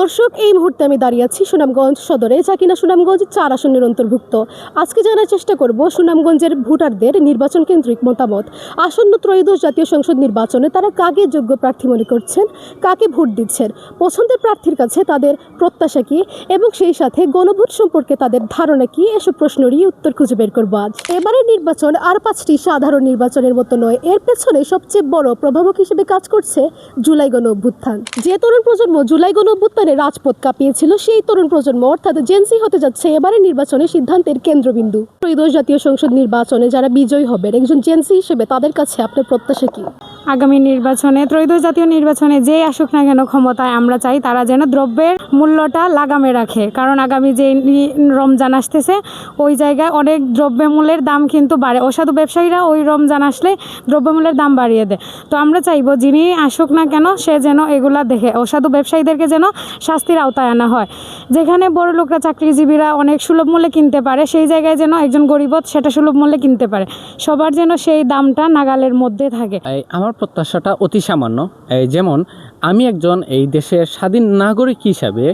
দর্শক, এই মুহূর্তে আমি দাঁড়িয়ে আছি সুনামগঞ্জ সদরে, যা কিনা সুনামগঞ্জ চার আসনের অন্তর্ভুক্ত। আজকে জানার চেষ্টা করব সুনামগঞ্জের ভোটারদের নির্বাচন কেন্দ্রিক মতামত। আসন্ন ত্রয়োদশ জাতীয় সংসদ নির্বাচনে তারা কাকে যোগ্য প্রার্থী মনে করছেন, কাকে ভোট দিচ্ছেন, পছন্দের প্রার্থীর কাছে তাদের প্রত্যাশা কী, এবং সেই সাথে গণভোট সম্পর্কে তাদের ধারণা কী, এসব প্রশ্নেরই উত্তর খুঁজে বের করব আজ। এবারের নির্বাচন আর পাঁচটি সাধারণ নির্বাচনের মতো নয়, এর পেছনে সবচেয়ে বড় প্রভাবক হিসেবে কাজ করছে জুলাই গণ অভ্যুত্থান। যে তরুণ প্রজন্ম জুলাই গণ অভ্যুত্থানে রাজপথ কাঁপিয়েছিল সেই তরুণ প্রজন্ম। অর্থাৎ জেন্সি হতে যাচ্ছে এবারের নির্বাচনে সিদ্ধান্তের কেন্দ্রবিন্দু। ত্রয়োদশ জাতীয় সংসদ নির্বাচনে যারা বিজয়ী হবেন, একজন জেন্সি হিসেবে তাদের কাছে আপনার প্রত্যাশা কি? আগামী নির্বাচনে, ত্রয়োদশ জাতীয় নির্বাচনে যে আসুক না কেন ক্ষমতায় আমরা চাই, তারা যেন দ্রব্যের মূল্যটা লাগামে রাখে। কারণ আগামী যে রমজান আসতেছে, ওই জায়গায় অনেক দ্রব্যমূল্যের দাম কিন্তু বাড়ে। অসাধু ব্যবসায়ীরা ওই রমজান আসলে দ্রব্যমূল্যের দাম বাড়িয়ে দেয়। তো আমরা চাইব যিনি আসুক না কেন, সে যেন এগুলা দেখে। অসাধু ব্যবসায়ীদেরকে যেন শাস্তির আওতায় আনা হয়। যেখানে বড় লোকরা চাকরিজীবীরা অনেক সুলভ মূল্যে কিনতে পারে, সেই জায়গায় যেন একজন গরিবত সেটা সুলভ মূল্যে কিনতে পারে। সবার যেন সেই দামটা নাগালের মধ্যে থাকে। আমার প্রত্যাশাটা অতি সামান্য। যেমন আমি একজন এই দেশের স্বাধীন নাগরিক হিসাবে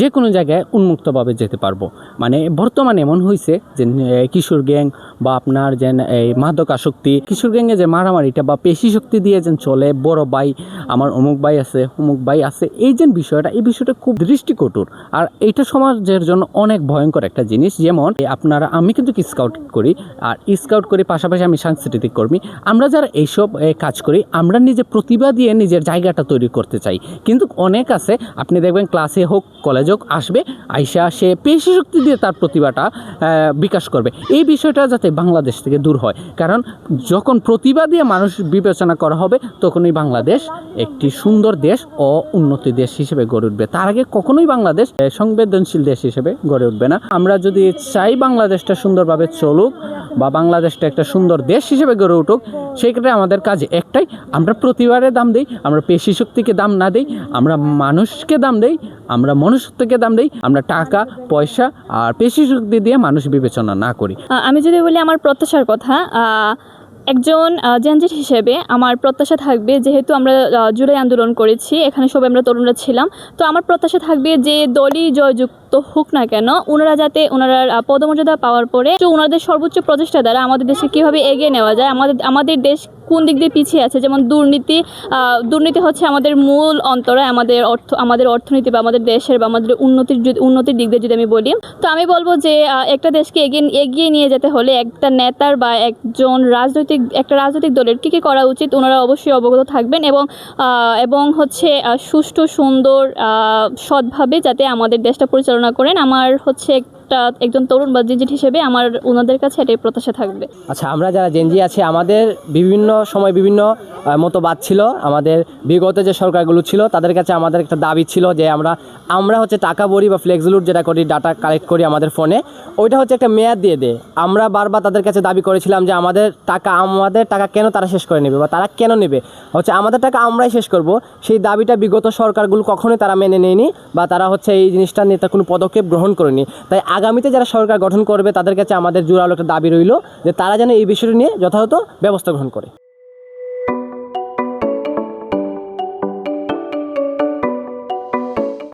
যে কোনো জায়গায় উন্মুক্তভাবে যেতে পারব। মানে বর্তমানে এমন হয়েছে যে কিশোর গ্যাং বা আপনার যে এই মাদক আসক্তি, কিশোর গ্যাংয়ে যে মারামারিটা বা পেশি শক্তি দিয়ে যেন চলে, বড় ভাই, আমার অমুক ভাই আছে, অমুক ভাই আছে, এই যে বিষয়টা, এই বিষয়টা খুব দৃষ্টিকটুর। আর এইটা সমাজের জন্য অনেক ভয়ঙ্কর একটা জিনিস, যেমন আপনারা, আমি কিন্তু স্কাউট করি, আর স্কাউট করি, পাশাপাশি আমি সাংস্কৃতিক কর্মী। আমরা যারা এইসব কাজ করি, আমরা নিজে প্রতিভা দিয়ে নিজের জায়গাটা তৈরি করতে চাই। কিন্তু অনেক আছে, আপনি দেখবেন ক্লাসে হোক কলেজ হোক আসবে, আইসা সে পেশি শক্তি দিয়ে তার প্রতিভাটা বিকাশ করবে। এই বিষয়টা যাতে বাংলাদেশ থেকে দূর হয়। কারণ যখন প্রতিভা দিয়ে মানুষ বিবেচনা করা হবে, তখনই বাংলাদেশ একটি সুন্দর দেশ ও উন্নতি দেশ হিসেবে গড়ে উঠবে। তার আগে কখনোই বাংলাদেশ সংবেদনশীল দেশ হিসেবে গড়ে উঠবে না। আমরা যদি চাই বাংলাদেশটা সুন্দরভাবে চলুক বা বাংলাদেশটা একটা সুন্দর দেশ হিসেবে গড়ে উঠুক, সেক্ষেত্রে আমাদের কাজ একটাই, আমরা প্রতিবারে দাম দিই, আমরা পেশি শক্তিকে দাম না দিই, আমরা মানুষকে দাম দেই, আমরা মনুষ্যত্বকে দাম দেই, আমরা টাকা, পয়সা আর পেশি শক্তি দিয়ে মানুষ বিবেচনা না করি। আমি যদি বলি আমার প্রত্যাশার কথা একজন জেনজিট হিসেবে আমার প্রত্যাশা থাকবে যেহেতু আমরা জুলাই আন্দোলন করেছি, এখানে সবাই আমরা তরুণরা ছিলাম, তো আমার প্রত্যাশা থাকবে যে দলই জয়যুক্ত হোক না কেন ওনারা যাতে ওনারা পদমর্যাদা পাওয়ার পরে ওনাদের সর্বোচ্চ প্রচেষ্টা দ্বারা আমাদের দেশে কীভাবে এগিয়ে নেওয়া যায়, আমাদের আমাদের দেশ কোন দিক দিয়ে পিছিয়ে আছে? যেমন দুর্নীতি দুর্নীতি হচ্ছে আমাদের মূল অন্তরায় আমাদের অর্থ, আমাদের অর্থনীতি বা আমাদের দেশের বা আমাদের উন্নতির উন্নতির দিক দিয়ে যদি আমি বলি। তো আমি বলব যে একটা দেশকে এগিয়ে এগিয়ে নিয়ে যেতে হলে একটা নেতার বা একজন রাজনৈতিক, একটা রাজনৈতিক দলের কী কী করা উচিত ওনারা অবশ্যই অবগত থাকবেন এবং এবং হচ্ছে সুষ্ঠু, সুন্দর সৎভাবে যাতে আমাদের দেশটা পরিচালনা করেন। আমার হচ্ছে একটা একজন তরুণ বা জিজিট হিসেবে আমার ওনাদের কাছে এটাই প্রত্যাশা থাকবে। আচ্ছা আমরা যারা জেনজি আছি, আমাদের বিভিন্ন সময় বিভিন্ন মতবাদ ছিল। আমাদের বিগত যে সরকারগুলো ছিল, তাদের কাছে আমাদের একটা দাবি ছিল যে আমরা আমরা হচ্ছে টাকা ভরি বা ফ্লেক্সলুট যেটা করি ডাটা কালেক্ট করি আমাদের ফোনে ওইটা হচ্ছে একটা মেয়াদ দিয়ে দেয়। আমরা বারবার তাদের কাছে দাবি করেছিলাম যে আমাদের টাকা আমাদের টাকা কেন তারা শেষ করে নেবে বা তারা কেন নেবে? হচ্ছে আমাদের টাকা আমরাই শেষ করব। সেই দাবিটা বিগত সরকারগুলো কখনোই তারা মেনে নেয়নি বা তারা হচ্ছে এই জিনিসটা নিয়ে তার কোনো পদক্ষেপ গ্রহণ করেনি। তাই আগামীতে যারা সরকার গঠন করবে, তাদের কাছে আমাদের জোরালো একটা দাবি রইল যে তারা যেন এই বিষয়টি নিয়ে যথাযথ ব্যবস্থা গ্রহণ করে।